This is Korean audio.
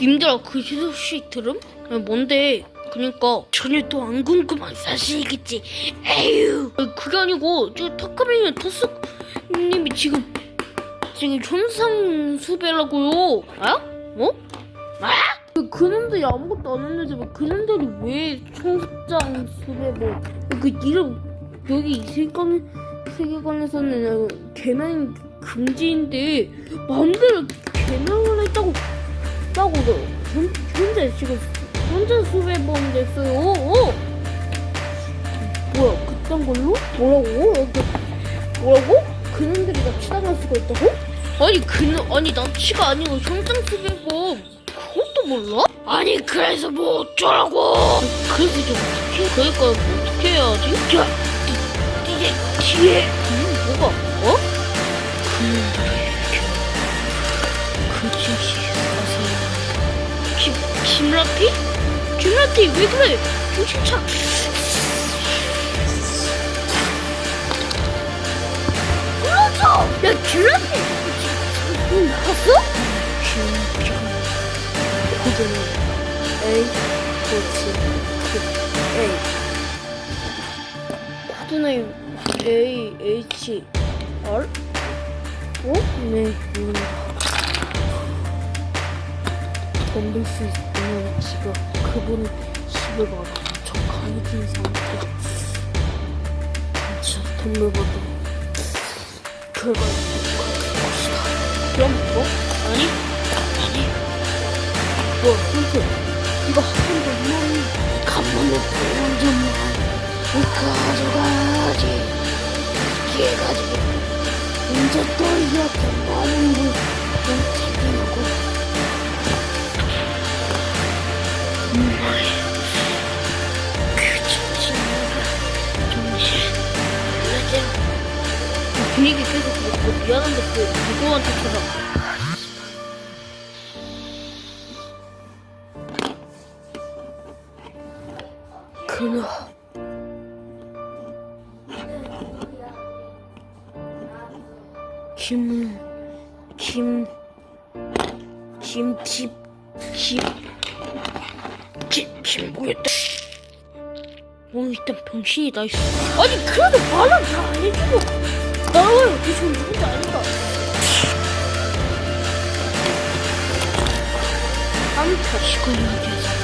님들아 그 소식 들음? 뭔데? 그니까 전혀 또 안 궁금한 사실이겠지 에휴 그게 아니고 저 타카베이는 토스님이 지금 지금 천상 수배라고요 아? 어? 아? 그- 그놈들이 아무것도 안 했는데 왜 그놈들이 왜 천상 수배 뭐그 이름 여기 이 세계관 세계관에서는 개명 금지인데 마음대로 했다고 현, 현재 지금 현재 수배범 됐어요. 어? 뭐야 그딴 걸로? 뭐라고? 이렇게 뭐라고? 그놈들이 납치당할 수가 있다고? 아니 그놈 아니 납치가 아니고 현장 수배범 그것도 몰라? 아니 그래서 뭐 어쩌라고? 그래서 좀 어떻게? 그러니까 뭐 어떻게 해야지? 야, 니- 이제 뒤에 음, 뭐가? 어? 그놈들이 김라티? 김라티 왜 그래? 정신 차. 불러줘. 야 김라티. 응 봤어? 김 고등어 A 그렇지 그 A H R 어? 네 음. 덤빌 수 있는 지가 그분의 힘을 받아 저 강해진 상태 진짜 덤벼봐도 결과가 똑같을 것이다. 그럼 뭐? 아니? 아니 뭐 선생 이거 한 번만 간만에 보는 점만 못 가져가지? 이렇게 해가지고 이제 또 이렇게 많은 걸 못해주고 분위기 계속 그렇고 미안한데 그 누구한테 찾아 그나 김, 김, 김집, 김, 김, 김 뭐였다? 뭐 일단 병신이 나 있어. 아니 그래도 말은 잘안 해주고 나와요. 대체 누군지 아닌가? 아무튼 시간이 어디서